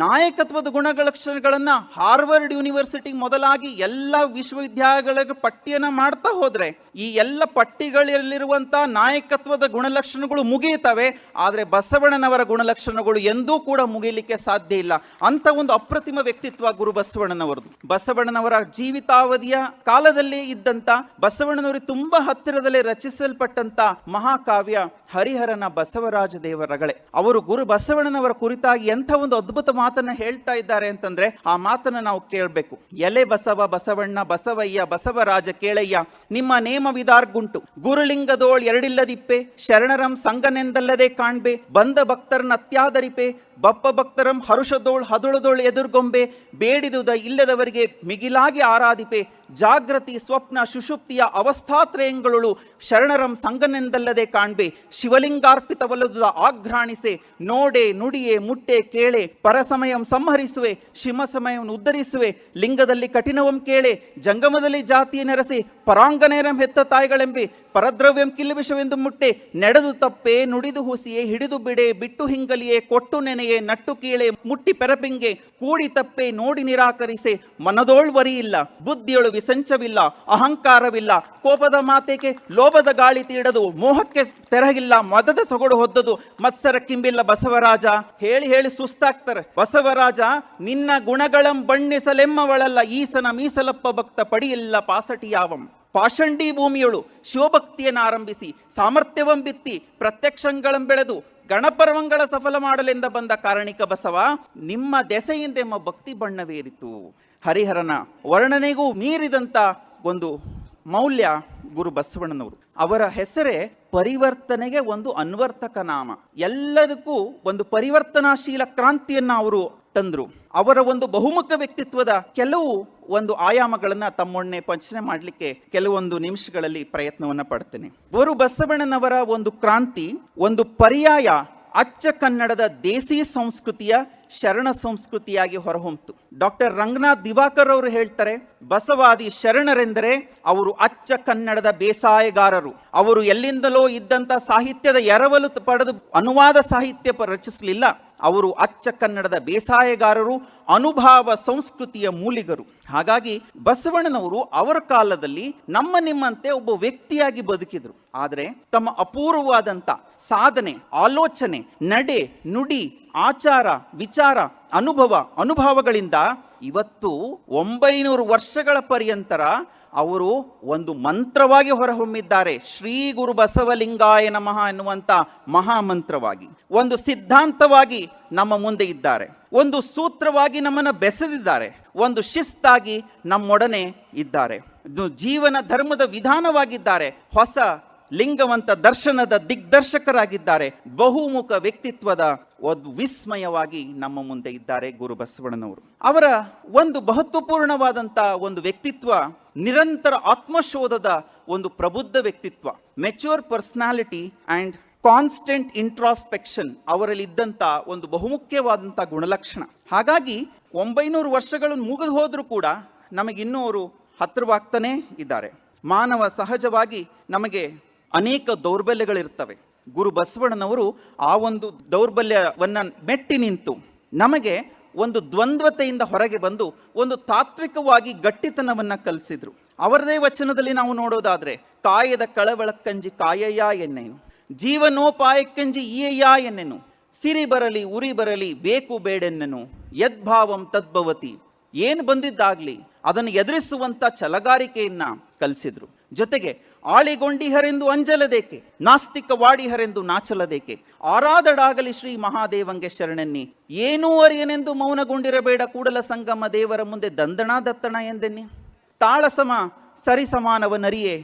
Speaker 3: ನಾಯಕತ್ವದ ಗುಣಲಕ್ಷಣಗಳನ್ನ ಹಾರ್ವರ್ಡ್ ಯೂನಿವರ್ಸಿಟಿ ಮೊದಲಾಗಿ ಎಲ್ಲ ವಿಶ್ವವಿದ್ಯಾಲಯಗಳ ಪಟ್ಟಿಯನ್ನ ಮಾಡ್ತಾ ಹೋದ್ರೆ, ಈ ಎಲ್ಲ ಪಟ್ಟಿಗಳಲ್ಲಿರುವಂತ ನಾಯಕತ್ವದ ಗುಣಲಕ್ಷಣಗಳು ಮುಗಿಯುತ್ತವೆ, ಆದರೆ ಬಸವಣ್ಣನವರ ಗುಣಲಕ್ಷಣಗಳು ಎಂದೂ ಕೂಡ ಮುಗಿಯಲಿಕ್ಕೆ ಸಾಧ್ಯ ಇಲ್ಲ. ಅಂತ ಒಂದು ಅಪ್ರತಿಮ ವ್ಯಕ್ತಿತ್ವ ಗುರು ಬಸವಣ್ಣನವರದು. ಬಸವಣ್ಣನವರ ಜೀವಿತಾವಧಿಯ ಕಾಲದಲ್ಲಿ ಇದ್ದಂತ ಬಸವಣ್ಣನವರಿಗೆ ತುಂಬಾ ಹತ್ತಿರದಲ್ಲಿ ರಚಿಸಲ್ಪಟ್ಟಂತ ಮಹಾಕಾವ್ಯ ಹರಿಹರನ ಬಸವರಾಜ ದೇವರಗಳೇ ಅವರು ಗುರು ಬಸವಣ್ಣನವರ ಕುರಿತಾಗಿ ಎಂಥ ಒಂದು ಅದ್ಭುತ ಮಾತನ್ನ ಹೇಳ್ತಾ ಇದ್ದಾರೆ ಅಂತಂದ್ರೆ ಆ ಮಾತನ್ನ ನಾವು ಕೇಳಬೇಕು. ಎಲೆ ಬಸವ ಬಸವಣ್ಣ ಬಸವಯ್ಯ ಬಸವರಾಜ ಕೇಳಯ್ಯ, ನಿಮ್ಮ ನೇಮ ವಿದಾರ್ಗುಂಟು ಗುರುಲಿಂಗದೋಳ್ ಎರಡಿಲ್ಲದಿಪ್ಪೆ, ಶರಣರಂ ಸಂಗನೆಂದಲ್ಲದೆ ಕಾಣ್ಬೆ, ಬಂದ ಭಕ್ತರನ್ನ ಅತ್ಯಾದರಿಪೆ ಬಪ್ಪ ಭಕ್ತರಂ ಹರುಷದೋಳ್ ಹದುಳದೋಳ್ ಎದುರ್ಗೊಂಬೆ ಬೇಡಿದುದ ಇಲ್ಲದವರಿಗೆ ಮಿಗಿಲಾಗಿ ಆರಾಧಿಪೆ ಜಾಗೃತಿ ಸ್ವಪ್ನ ಸುಷುಪ್ತಿಯ ಅವಸ್ಥಾತ್ರೇಯಂಗಳು ಶರಣರಂ ಸಂಗನೆಂದಲ್ಲದೆ ಕಾಣ್ಬೆ ಶಿವಲಿಂಗಾರ್ಪಿತವಲ್ಲದ ಆಘ್ರಾಣಿಸೆ ನೋಡೆ ನುಡಿಯೆ ಮುಟ್ಟೆ ಕೇಳೆ ಪರಸಮಯಂ ಸಂಹರಿಸುವೆ ಶಿಮ ಸಮಯವನ್ನು ಉದ್ಧರಿಸುವೆ ಲಿಂಗದಲ್ಲಿ ಕಠಿಣವಂ ಕೇಳೆ ಜಂಗಮದಲ್ಲಿ ಜಾತಿಯ ನೆರಸಿ ಪರಾಂಗನೇರಂ ಹೆತ್ತ ತಾಯಿಗಳೆಂಬೆ ಪರದ್ರವ್ಯಂ ಕಿಲ್ವಿಷವೆಂದು ಮುಟ್ಟೆ, ನಡೆದು ತಪ್ಪೆ, ನುಡಿದು ಹುಸಿಯೇ, ಹಿಡಿದು ಬಿಡೆ, ಬಿಟ್ಟು ಹಿಂಗಲಿಯೇ, ಕೊಟ್ಟು ನೆನೆಯೇ, ನಟ್ಟು ಕೀಳೆ, ಮುಟ್ಟಿ ಪೆರಪಿಂಗೆ, ಕೂಡಿ ತಪ್ಪೆ, ನೋಡಿ ನಿರಾಕರಿಸೆ ಮನದೋಳ್ವರಿ ಇಲ್ಲ ಬುದ್ಧಿಯೊಳು ವಿಸಂಚವಿಲ್ಲ ಅಹಂಕಾರವಿಲ್ಲ, ಕೋಪದ ಮಾತೆಗೆ ಲೋಭದ ಗಾಳಿ ತೀಡದು, ಮೋಹಕ್ಕೆ ತೆರಗಿಲ್ಲ, ಮದದ ಸೊಗಡು ಹೊದ್ದದು, ಮತ್ಸರ ಕಿಂಬಿಲ್ಲ ಬಸವರಾಜ, ಹೇಳಿ ಹೇಳಿ ಸುಸ್ತಾಗ್ತಾರೆ, ಬಸವರಾಜ, ನಿನ್ನ ಗುಣಗಳಂ ಬಣ್ಣಿಸಲೆಮ್ಮವಳಲ್ಲ, ಈಸನ ಮೀಸಲಪ್ಪ ಭಕ್ತ ಪಡಿಯಿಲ್ಲ ಪಾಸಟಿಯಾವಂ. ಪಾಷಂಡಿ ಭೂಮಿಯೊಳು ಶಿವಭಕ್ತಿಯನ್ನು ಆರಂಭಿಸಿ ಸಾಮರ್ಥ್ಯವಂ ಬಿತ್ತಿ ಬೆಳೆದು ಗಣಪರ್ವಂಗಳ ಸಫಲ ಮಾಡಲೆಂದ ಬಂದ ಕಾರಣಿಕ ಬಸವ, ನಿಮ್ಮ ದೆಸೆಯಿಂದೆಮ್ಮ ಭಕ್ತಿ ಬಣ್ಣವೇರಿತು. ಹರಿಹರನ ವರ್ಣನೆಗೂ ಮೀರಿದಂಥ ಒಂದು ಮೌಲ್ಯ ಗುರು ಬಸವಣ್ಣನವರು. ಅವರ ಹೆಸರೇ ಪರಿವರ್ತನೆಗೆ ಒಂದು ಅನ್ವರ್ತಕ ನಾಮ. ಎಲ್ಲದಕ್ಕೂ ಒಂದು ಪರಿವರ್ತನಾಶೀಲ ಕ್ರಾಂತಿಯನ್ನು ಅವರು ತಂದ್ರು. ಅವರ ಒಂದು ಬಹುಮುಖ ವ್ಯಕ್ತಿತ್ವದ ಕೆಲವು ಒಂದು ಆಯಾಮಗಳನ್ನು ತಮ್ಮೊಣ್ಣೆ ಪಂಚನೆ ಮಾಡಲಿಕ್ಕೆ ಕೆಲವೊಂದು ನಿಮಿಷಗಳಲ್ಲಿ ಪ್ರಯತ್ನವನ್ನು ಪಡ್ತೇನೆ. ಗುರು ಬಸವಣ್ಣನವರ ಒಂದು ಕ್ರಾಂತಿ, ಒಂದು ಪರ್ಯಾಯ ಅಚ್ಚ ಕನ್ನಡದ ದೇಸಿ ಸಂಸ್ಕೃತಿಯ ಶರಣ ಸಂಸ್ಕೃತಿಯಾಗಿ ಹೊರಹೊಮ್ಮಿತು ಡಾಕ್ಟರ್ ರಂಗನಾಥ್ ದಿವಾಕರ್ ಅವರು ಹೇಳ್ತಾರೆ, ಬಸವಾದಿ ಶರಣರೆಂದರೆ ಅವರು ಅಚ್ಚ ಕನ್ನಡದ ಬೇಸಾಯಗಾರರು. ಅವರು ಎಲ್ಲಿಂದಲೋ ಇದ್ದಂತ ಸಾಹಿತ್ಯದ ಎರವಲು ಪಡೆದು ಅನುವಾದ ಸಾಹಿತ್ಯ ರಚಿಸಲಿಲ್ಲ. ಅವರು ಅಚ್ಚ ಕನ್ನಡದ ಬೇಸಾಯಗಾರರು, ಅನುಭಾವ ಸಂಸ್ಕೃತಿಯ ಮೂಲಿಗರು. ಹಾಗಾಗಿ ಬಸವಣ್ಣನವರು ಅವರ ಕಾಲದಲ್ಲಿ ನಮ್ಮ ನಿಮ್ಮಂತೆ ಒಬ್ಬ ವ್ಯಕ್ತಿಯಾಗಿ ಬದುಕಿದ್ರು. ಆದರೆ ತಮ್ಮ ಅಪೂರ್ವವಾದಂಥ ಸಾಧನೆ, ಆಲೋಚನೆ, ನಡೆ, ನುಡಿ ಆಚಾರ, ವಿಚಾರ, ಅನುಭವ, ಅನುಭವಗಳಿಂದ ಇವತ್ತು ಒಂಬೈನೂರು ವರ್ಷಗಳ ಪರ್ಯಂತರ ಅವರು ಒಂದು ಮಂತ್ರವಾಗಿ ಹೊರಹೊಮ್ಮಿದ್ದಾರೆ. ಶ್ರೀ ಗುರು ಬಸವಲಿಂಗಾಯ ನಮಃ ಎನ್ನುವಂತ ಮಹಾಮಂತ್ರವಾಗಿ. ಒಂದು ಸಿದ್ಧಾಂತವಾಗಿ ನಮ್ಮ ಮುಂದೆ ಇದ್ದಾರೆ. ಒಂದು ಸೂತ್ರವಾಗಿ ನಮ್ಮನ್ನ ಬೆಸೆದಿದ್ದಾರೆ. ಒಂದು ಶಿಸ್ತಾಗಿ ನಮ್ಮೊಡನೆ ಇದ್ದಾರೆ. ಇದು ಜೀವನ ಧರ್ಮದ ವಿಧಾನವಾಗಿದ್ದಾರೆ. ಹೊಸ ಲಿಂಗವಂತ ದರ್ಶನದ ದಿಗ್ದರ್ಶಕರಾಗಿದ್ದಾರೆ. ಬಹುಮುಖ ವ್ಯಕ್ತಿತ್ವದ ಒಂದು ವಿಸ್ಮಯವಾಗಿ ನಮ್ಮ ಮುಂದೆ ಇದ್ದಾರೆ ಗುರು ಬಸವಣ್ಣನವರು. ಅವರ ಒಂದು ಮಹತ್ವಪೂರ್ಣವಾದಂಥ ಒಂದು ವ್ಯಕ್ತಿತ್ವ, ನಿರಂತರ ಆತ್ಮಶೋಧದ ಒಂದು ಪ್ರಬುದ್ಧ ವ್ಯಕ್ತಿತ್ವ mature personality and constant introspection ಅವರಲ್ಲಿ ಇದ್ದಂತ ಒಂದು ಬಹುಮುಖ್ಯವಾದಂಥ ಗುಣಲಕ್ಷಣ. ಹಾಗಾಗಿ ಒಂಬೈನೂರು ವರ್ಷಗಳು ಮುಗಿದು ಹೋದರೂ ಕೂಡ ನಮಗಿನ್ನೂ ಅವರು ಹತ್ತಿರವಾಗ್ತಾನೇ ಇದ್ದಾರೆ. ಮಾನವ ಸಹಜವಾಗಿ ನಮಗೆ ಅನೇಕ ದೌರ್ಬಲ್ಯಗಳಿರ್ತವೆ. ಗುರು ಬಸವಣ್ಣನವರು ಆ ಒಂದು ದೌರ್ಬಲ್ಯವನ್ನು ಮೆಟ್ಟಿ ನಿಂತು ನಮಗೆ ಒಂದು ದ್ವಂದ್ವತೆಯಿಂದ ಹೊರಗೆ ಬಂದು ಒಂದು ತಾತ್ವಿಕವಾಗಿ ಗಟ್ಟಿತನವನ್ನು ಕಲಿಸಿದರು. ಅವರದೇ ವಚನದಲ್ಲಿ ನಾವು ನೋಡೋದಾದರೆ, ಕಾಯದ ಕಳವಳಕ್ಕಂಜಿ ಕಾಯಯ್ಯ ಎನ್ನೇನು, ಜೀವನೋಪಾಯಕ್ಕಂಜಿ ಈಯಯ್ಯ ಎನ್ನೆನು, ಸಿರಿ ಬರಲಿ ಉರಿ ಬರಲಿ ಬೇಕು ಬೇಡೆನ್ನೆನು ಯದ್ಭಾವಂ ತದ್ಭವತಿ ಏನು ಬಂದಿದ್ದಾಗಲಿ ಅದನ್ನು ಎದುರಿಸುವಂಥ ಚಲಗಾರಿಕೆಯನ್ನು ಕಲಿಸಿದರು. ಜೊತೆಗೆ ಆಳಿಗೊಂಡಿಹರೆಂದು ಅಂಜಲದೇಕೆ ನಾಸ್ತಿಕ ವಾಡಿಹರೆಂದು ನಾಚಲದೇಕೆ? ಆರಾಧಡಾಗಲಿ ಶ್ರೀ ಮಹಾದೇವಂಗೆ ಶರಣೆನ್ನಿ, ಏನೂ ಅರಿಯನೆಂದು ಮೌನಗೊಂಡಿರಬೇಡ ಕೂಡಲ ಸಂಗಮ ದೇವರ ಮುಂದೆ ದಂದಣ ದತ್ತಣ ಎಂದೆನ್ನಿ? ತಾಳಸಮ ಸರಿಸಮಾನವನರಿಯೇ,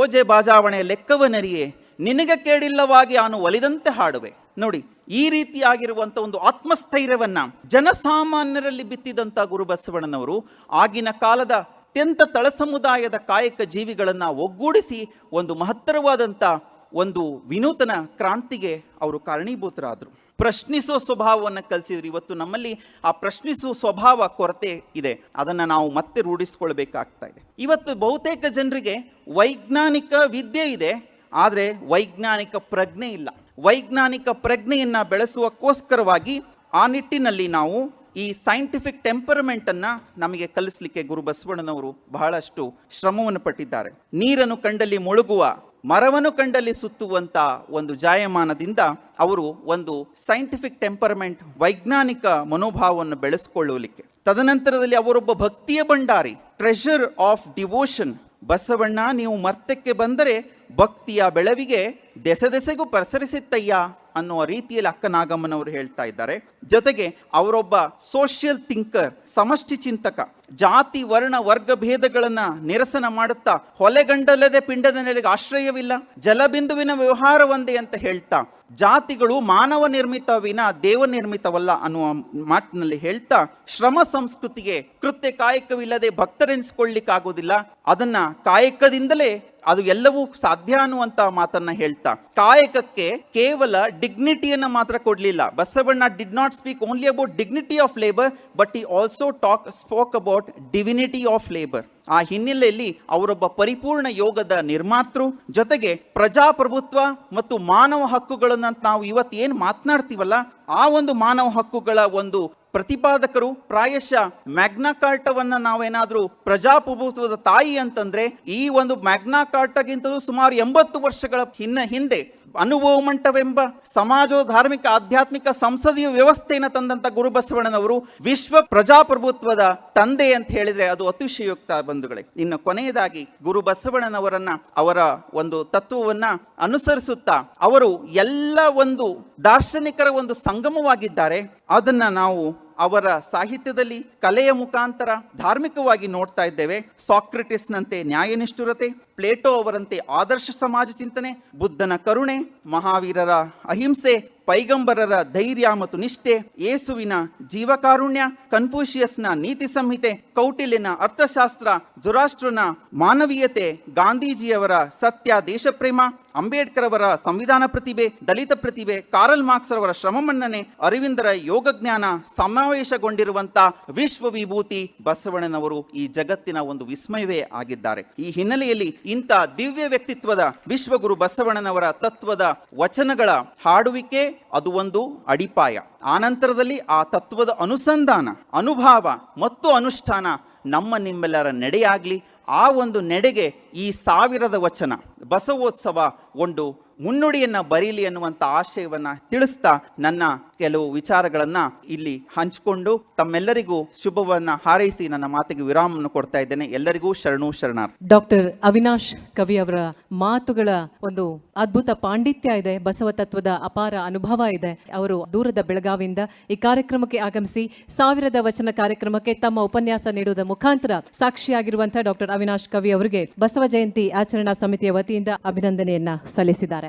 Speaker 3: ಓಜೆ ಬಾಜಾವಣೆ ಲೆಕ್ಕವನರಿಯೇ, ನಿನಗೆ ಕೇಳಿಲ್ಲವಾಗಿ ಆನು ಒಲಿದಂತೆ ಹಾಡುವೆ. ನೋಡಿ, ಈ ರೀತಿಯಾಗಿರುವಂಥ ಒಂದು ಆತ್ಮಸ್ಥೈರ್ಯವನ್ನ ಜನಸಾಮಾನ್ಯರಲ್ಲಿ ಬಿತ್ತಿದಂತ ಗುರುಬಸವಣ್ಣನವರು ಆಗಿನ ಕಾಲದ ಅತ್ಯಂತ ತಳ ಸಮುದಾಯದ ಕಾಯಕ ಜೀವಿಗಳನ್ನು ಒಗ್ಗೂಡಿಸಿ ಒಂದು ಮಹತ್ತರವಾದಂಥ ಒಂದು ವಿನೂತನ ಕ್ರಾಂತಿಗೆ ಅವರು ಕಾರಣೀಭೂತರಾದರು. ಪ್ರಶ್ನಿಸುವ ಸ್ವಭಾವವನ್ನು ಕಲಿಸಿದ್ರು. ಇವತ್ತು ನಮ್ಮಲ್ಲಿ ಆ ಪ್ರಶ್ನಿಸುವ ಸ್ವಭಾವ ಕೊರತೆ ಇದೆ. ಅದನ್ನು ನಾವು ಮತ್ತೆ ರೂಢಿಸ್ಕೊಳ್ಬೇಕಾಗ್ತಾ ಇದೆ. ಇವತ್ತು ಬಹುತೇಕ ಜನರಿಗೆ ವೈಜ್ಞಾನಿಕ ವಿದ್ಯೆ ಇದೆ. ಆದರೆ ವೈಜ್ಞಾನಿಕ ಪ್ರಜ್ಞೆ ಇಲ್ಲ. ವೈಜ್ಞಾನಿಕ ಪ್ರಜ್ಞೆಯನ್ನು ಬೆಳೆಸುವಕ್ಕೋಸ್ಕರವಾಗಿ ಆ ನಿಟ್ಟಿನಲ್ಲಿ ನಾವು ಈ ಸೈಂಟಿಫಿಕ್ ಟೆಂಪರ್ಮೆಂಟನ್ನು ನಮಗೆ ಕಲಿಸಲಿಕ್ಕೆ ಗುರು ಬಸವಣ್ಣನವರು ಬಹಳಷ್ಟು ಶ್ರಮವನ್ನು ಪಟ್ಟಿದ್ದಾರೆ. ನೀರನ್ನು ಕಂಡಲ್ಲಿ ಮುಳುಗುವ, ಮರವನ್ನು ಕಂಡಲ್ಲಿ ಸುತ್ತುವಂತ ಒಂದು ಜಾಯಮಾನದಿಂದ ಅವರು ಒಂದು ಸೈಂಟಿಫಿಕ್ ಟೆಂಪರಮೆಂಟ್ ವೈಜ್ಞಾನಿಕ ಮನೋಭಾವವನ್ನು ಬೆಳೆಸ್ಕೊಳ್ಳಲಿಕ್ಕೆ. ತದನಂತರದಲ್ಲಿ ಅವರೊಬ್ಬ ಭಕ್ತಿಯ ಭಂಡಾರಿ ಟ್ರೆಷರ್ ಆಫ್ ಡಿವೋಷನ್ ಬಸವಣ್ಣ, ನೀವು ಮರ್ತಕ್ಕೆ ಬಂದರೆ ಭಕ್ತಿಯ ಬೆಳವಿಗೆ ದೆಸೆದೆಸೆಗೂ ಪಸರಿಸಿತ್ತಯ್ಯ? ಅನ್ನುವ ರೀತಿಯಲ್ಲಿ ಅಕ್ಕನಾಗಮ್ಮನವರು ಹೇಳ್ತಾ ಇದ್ದಾರೆ. ಜೊತೆಗೆ ಅವರೊಬ್ಬ ಸೋಷಿಯಲ್ ಥಿಂಕರ್ ಸಮಷ್ಟಿ ಚಿಂತಕ. ಜಾತಿ, ವರ್ಣ, ವರ್ಗ ಭೇದಗಳನ್ನು ನಿರಸನ ಮಾಡುತ್ತಾ ಹೊಲೆಗಂಡಲ್ಲದೆ ಪಿಂಡದ ನೆಲೆಗೆ ಆಶ್ರಯವಿಲ್ಲ, ಜಲಬಿಂದುವಿನ ವ್ಯವಹಾರ ಒಂದೇ ಅಂತ ಹೇಳ್ತಾ, ಜಾತಿಗಳು ಮಾನವ ನಿರ್ಮಿತ ವಿನ ದೇವ ನಿರ್ಮಿತವಲ್ಲ ಅನ್ನುವ ಮಾತಿನಲ್ಲಿ ಹೇಳ್ತಾ, ಶ್ರಮ ಸಂಸ್ಕೃತಿಗೆ ಕೃತ್ಯ ಕಾಯಕವಿಲ್ಲದೆ ಭಕ್ತರೆನಿಸಿಕೊಳ್ಳಿಕ್ಕಾಗೋದಿಲ್ಲ ಅದನ್ನ ಕಾಯಕದಿಂದಲೇ ಅದು ಎಲ್ಲವೂ ಸಾಧ್ಯ ಅನ್ನುವಂತ ಮಾತನ್ನ ಹೇಳ್ತಾ, ಕಾಯಕಕ್ಕೆ ಕೇವಲ ಡಿಗ್ನಿಟಿಯನ್ನ ಮಾತ್ರ ಕೊಡ್ಲಿಲ್ಲ. Basavanna did not speak only about dignity of labour but he also talk spoke about divinity of labour ಆ ಹಿನ್ನೆಲೆಯಲ್ಲಿ ಅವರೊಬ್ಬ ಪರಿಪೂರ್ಣ ಯೋಗದ ನಿರ್ಮಾತೃ, ಜೊತೆಗೆ ಪ್ರಜಾಪ್ರಭುತ್ವ ಮತ್ತು ಮಾನವ ಹಕ್ಕುಗಳನ್ನ ನಾವು ಇವತ್ತು ಏನು ಮಾತನಾಡ್ತೀವಲ್ಲ, ಆ ಒಂದು ಮಾನವ ಹಕ್ಕುಗಳ ಒಂದು ಪ್ರತಿಪಾದಕರು ಪ್ರಾಯಶಃ ಮ್ಯಾಗ್ನಾ ಕಾರ್ಟವನ್ನ ನಾವೇನಾದ್ರೂ ಪ್ರಜಾಪ್ರಭುತ್ವದ ತಾಯಿ ಅಂತಂದ್ರೆ ಈ ಒಂದು ಮ್ಯಾಗ್ನಾ ಕಾರ್ಟಗಿಂತಲೂ ಸುಮಾರು ಎಂಬತ್ತು ವರ್ಷಗಳ ಹಿನ್ನ ಹಿಂದೆ ಅನುಭವ ಮಂಟವೆಂಬ ಸಮಾಜೋ ಧಾರ್ಮಿಕ, ಆಧ್ಯಾತ್ಮಿಕ ಸಂಸದೀಯ ವ್ಯವಸ್ಥೆಯನ್ನು ತಂದಂತ ಗುರುಬಸವಣ್ಣನವರು ವಿಶ್ವ ಪ್ರಜಾಪ್ರಭುತ್ವದ ತಂದೆ ಅಂತ ಹೇಳಿದ್ರೆ ಅದು ಅತಿಶಯೋಕ್ತ ಬಂಧುಗಳೇ. ಇನ್ನು ಕೊನೆಯದಾಗಿ ಗುರು ಬಸವಣ್ಣನವರನ್ನ ಅವರ ಒಂದು ತತ್ವವನ್ನ ಅನುಸರಿಸುತ್ತಾ ಅವರು ಎಲ್ಲ ಒಂದು ದಾರ್ಶನಿಕರ ಒಂದು ಸಂಗಮವಾಗಿದ್ದಾರೆ. ಅದನ್ನ ನಾವು ಅವರ ಸಾಹಿತ್ಯದಲ್ಲಿ ಕಲೆಯ ಮುಖಾಂತರ ಧಾರ್ಮಿಕವಾಗಿ ನೋಡ್ತಾ ಇದ್ದೇವೆ. ಸಾಕ್ರೆಟಿಸ್ನಂತೆ ನ್ಯಾಯನಿಷ್ಠುರತೆ, ಪ್ಲೇಟೋ ಅವರಂತೆ ಆದರ್ಶ ಸಮಾಜ ಚಿಂತನೆ, ಬುದ್ಧನ ಕರುಣೆ, ಮಹಾವೀರರ ಅಹಿಂಸೆ, ಪೈಗಂಬರರ ಧೈರ್ಯ ಮತ್ತು ನಿಷ್ಠೆ ಯೇಸುವಿನ ಜೀವಕಾರುಣ್ಯ ಕನ್ಫ್ಯೂಷಿಯಸ್ನ ನೀತಿ ಸಂಹಿತೆ, ಕೌಟಿಲ್ಯನ ಅರ್ಥಶಾಸ್ತ್ರ ಜುರಾಷ್ಟ್ರನ ಮಾನವೀಯತೆ, ಗಾಂಧೀಜಿಯವರ ಸತ್ಯ ದೇಶಪ್ರೇಮ ಅಂಬೇಡ್ಕರ್ ಅವರ ಸಂವಿಧಾನ ಪ್ರತಿಭೆ, ದಲಿತ ಪ್ರತಿಭೆ, ಕಾರಲ್ ಮಾರ್ಕ್ಸ್ ಅವರ ಶ್ರಮ ಮನ್ನಣೆ ಅರವಿಂದರ ಯೋಗಜ್ಞಾನ ಸಮಾವೇಶಗೊಂಡಿರುವಂತ ವಿಶ್ವ ವಿಭೂತಿ ಬಸವಣ್ಣನವರು ಈ ಜಗತ್ತಿನ ಒಂದು ವಿಸ್ಮಯವೇ ಆಗಿದ್ದಾರೆ. ಈ ಹಿನ್ನೆಲೆಯಲ್ಲಿ ಇಂಥ ದಿವ್ಯ ವ್ಯಕ್ತಿತ್ವದ ವಿಶ್ವಗುರು ಬಸವಣ್ಣನವರ ತತ್ವದ ವಚನಗಳ ಹಾಡುವಿಕೆ ಅದು ಒಂದು ಅಡಿಪಾಯ. ಆನಂತರದಲ್ಲಿ ಆ ತತ್ವದ ಅನುಸಂಧಾನ, ಅನುಭಾವ ಮತ್ತು ಅನುಷ್ಠಾನ ನಮ್ಮ ನಿಮ್ಮೆಲ್ಲರ ನಡೆಯಾಗ್ಲಿ. ಆ ಒಂದು ನಡೆಗೆ ಈ ಸಾವಿರದ ವಚನ ಬಸವೋತ್ಸವ ಒಂದು ಮುನ್ನುಡಿಯನ್ನ ಬರೀಲಿ ಅನ್ನುವಂಥ ಆಶಯವನ್ನ ತಿಳಿಸ್ತಾ ನನ್ನ ಕೆಲವು ವಿಚಾರಗಳನ್ನ ಇಲ್ಲಿ ಹಂಚಿಕೊಂಡು ತಮ್ಮೆಲ್ಲರಿಗೂ ಶುಭವನ್ನ ಹಾರೈಸಿ ನನ್ನ ಮಾತಿಗೆ ವಿರಾಮವನ್ನು ಕೊಡ್ತಾ ಇದ್ದೇನೆ. ಎಲ್ಲರಿಗೂ ಶರಣು ಶರಣಾರ್
Speaker 2: ಡಾಕ್ಟರ್ ಅವಿನಾಶ್ ಕವಿ ಅವರ ಮಾತುಗಳ ಒಂದು ಅದ್ಭುತ ಪಾಂಡಿತ್ಯ ಇದೆ. ಬಸವ ತತ್ವದ ಅಪಾರ ಅನುಭವ ಇದೆ. ಅವರು ದೂರದ ಬೆಳಗಾವಿಯಿಂದ ಈ ಕಾರ್ಯಕ್ರಮಕ್ಕೆ ಆಗಮಿಸಿ ಸಾವಿರದ ವಚನ ಕಾರ್ಯಕ್ರಮಕ್ಕೆ ತಮ್ಮ ಉಪನ್ಯಾಸ ನೀಡುವುದರ ಮುಖಾಂತರ ಸಾಕ್ಷಿಯಾಗಿರುವಂತಹ ಡಾಕ್ಟರ್ ಅವಿನಾಶ್ ಕವಿ ಅವರಿಗೆ ಬಸವ ಜಯಂತಿ ಆಚರಣಾ ಸಮಿತಿಯ ವತಿಯಿಂದ ಅಭಿನಂದನೆಯನ್ನ ಸಲ್ಲಿಸಿದ್ದಾರೆ.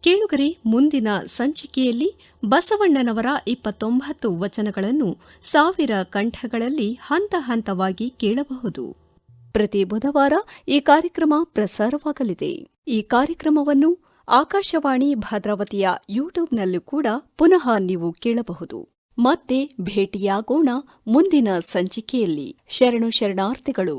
Speaker 1: ಕೇಳುಗರೆ, ಮುಂದಿನ ಸಂಚಿಕೆಯಲ್ಲಿ ಬಸವಣ್ಣನವರ ಇಪ್ಪತ್ತೊಂಬತ್ತು ವಚನಗಳನ್ನು ಸಾವಿರ ಕಂಠಗಳಲ್ಲಿ ಹಂತ ಹಂತವಾಗಿ ಕೇಳಬಹುದು. ಪ್ರತಿ ಬುಧವಾರ ಈ ಕಾರ್ಯಕ್ರಮ ಪ್ರಸಾರವಾಗಲಿದೆ. ಈ ಕಾರ್ಯಕ್ರಮವನ್ನು ಆಕಾಶವಾಣಿ ಭದ್ರಾವತಿಯ ಯೂಟ್ಯೂಬ್ನಲ್ಲೂ ಕೂಡ ಪುನಃ ನೀವು ಕೇಳಬಹುದು. ಮತ್ತೆ ಭೇಟಿಯಾಗೋಣ ಮುಂದಿನ ಸಂಚಿಕೆಯಲ್ಲಿ. ಶರಣು ಶರಣಾರ್ಥಿಗಳು.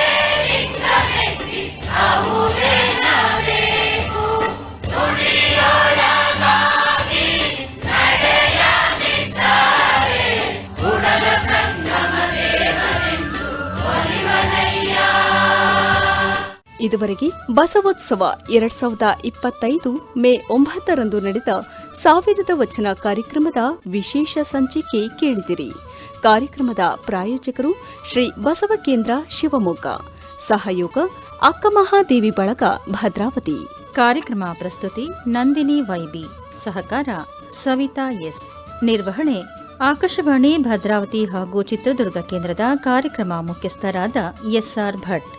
Speaker 1: ಇದುವರೆಗೆ ಬಸವೋತ್ಸವ ಎರಡ್ ಸಾವಿರದ ಇಪ್ಪತ್ತೈದು ಮೇ ಒಂಬತ್ತರಂದು ನಡೆದ ಸಾವಿರದ ವಚನ ಕಾರ್ಯಕ್ರಮದ ವಿಶೇಷ ಸಂಚಿಕೆ ಕೇಳಿದಿರಿ. ಕಾರ್ಯಕ್ರಮದ ಪ್ರಾಯೋಜಕರು ಶ್ರೀ ಬಸವ ಕೇಂದ್ರ ಶಿವಮೊಗ್ಗ, ಸಹಯೋಗ ಅಕ್ಕಮಹಾದೇವಿ ಬಳಗ ಭದ್ರಾವತಿ.
Speaker 4: ಕಾರ್ಯಕ್ರಮ ಪ್ರಸ್ತುತಿ ನಂದಿನಿ ವೈಬಿ, ಸಹಕಾರ ಸವಿತಾ ಎಸ್. ನಿರ್ವಹಣೆ ಆಕಾಶವಾಣಿ ಭದ್ರಾವತಿ ಹಾಗೂ ಚಿತ್ರದುರ್ಗ ಕೇಂದ್ರದ ಕಾರ್ಯಕ್ರಮ ಮುಖ್ಯಸ್ಥರಾದ ಎಸ್ಆರ್ ಭಟ್.